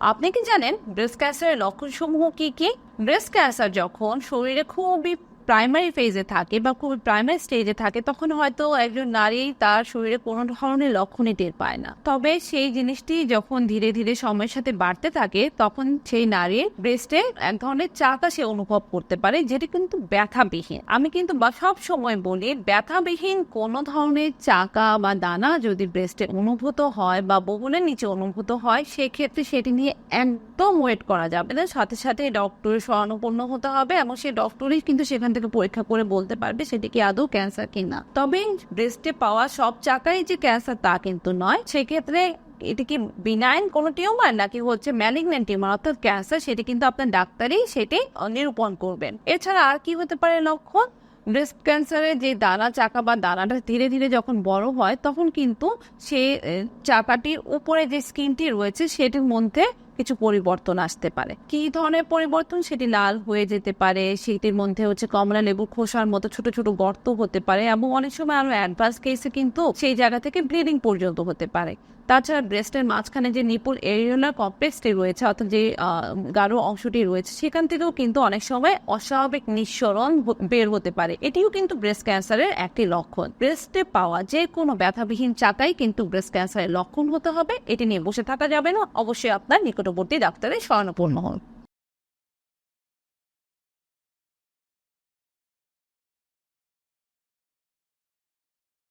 আপনি কি জানেন ব্রেস্ট ক্যান্সারের লক্ষণসমূহ কী কী? ব্রেস্ট ক্যান্সার যখন শরীরে খুবই প্রাইমারি ফেজে থাকে বা খুব প্রাইমারি স্টেজে থাকে, তখন হয়তো একজন নারী তার শরীরে কোনো ধরনের লক্ষণই টের পায় না। তবে সেই জিনিসটি যখন ধীরে ধীরে সময়ের সাথে বাড়তে থাকে, তখন সেই নারীর ব্রেস্টে এক ধরনের চাকা সে অনুভব করতে পারে, যেটি কিন্তু ব্যথাবিহীন। আমি কিন্তু সব সময় বলি, ব্যথাবিহীন কোনো ধরনের চাকা বা দানা যদি ব্রেস্টে অনুভূত হয় বা বহুলের নিচে অনুভূত হয়, সেক্ষেত্রে সেটি নিয়ে একদম ওয়েট করা যাবে না। সাথে সাথে ডক্টরের শরণাপন্ন হতে হবে এবং সেই ডক্টরই কিন্তু সেখান থেকে পরীক্ষা করে বলতে পারবে সেটি কি আদৌ ক্যান্সার কিনা। তবে ব্রেস্টে পাওয়া সব চাকাই যে ক্যান্সার তা কিন্তু নয়। সেক্ষেত্রে এটি কি বিনাইন কোনো টিউমার নাকি হচ্ছে ম্যালিগনেন্ট টিউমার অর্থাৎ ক্যান্সার সেটি কিন্তু আপনার ডাক্তারই সেটি নিরূপণ করবেন। এছাড়া আর কি হতে পারে লক্ষণ? ব্রেস্ট ক্যান্সারের যে দানা চাকা বা দানাটা ধীরে ধীরে যখন বড় হয়, তখন কিন্তু সে চাকাটির উপরে যে স্কিনটি রয়েছে, সেটির মধ্যে কিছু পরিবর্তন আসতে পারে। কি ধরনের পরিবর্তন? সেটি লাল হয়ে যেতে পারে, সেটির মধ্যে হচ্ছে কমলা লেবু খোসার মতো ছোট ছোট গর্ত হতে পারে এবং অনেক সময় আরও অ্যাডভান্স কেসে কিন্তু সেই জায়গা থেকে ব্লিডিং পর্যন্ত হতে পারে। তাছাড়া ব্রেস্টের মাঝখানে যে নিপুল এরিওলার কমপ্লেক্সটি রয়েছে, অর্থাৎ যে গাঢ় অংশটি রয়েছে, সেখান থেকেও কিন্তু অনেক সময় অস্বাভাবিক নিঃসরণ বের হতে পারে। এটিও কিন্তু ব্রেস্ট ক্যান্সারের একটি লক্ষণ। ব্রেস্টে পাওয়া যে কোনো ব্যথাবিহীন চাকাই কিন্তু ব্রেস্ট ক্যান্সারের লক্ষণ হতে হবে। এটি নিয়ে বসে থাকা যাবে না। অবশ্যই আপনার নিকটবর্তী ডাক্তারের শরণাপন্ন হন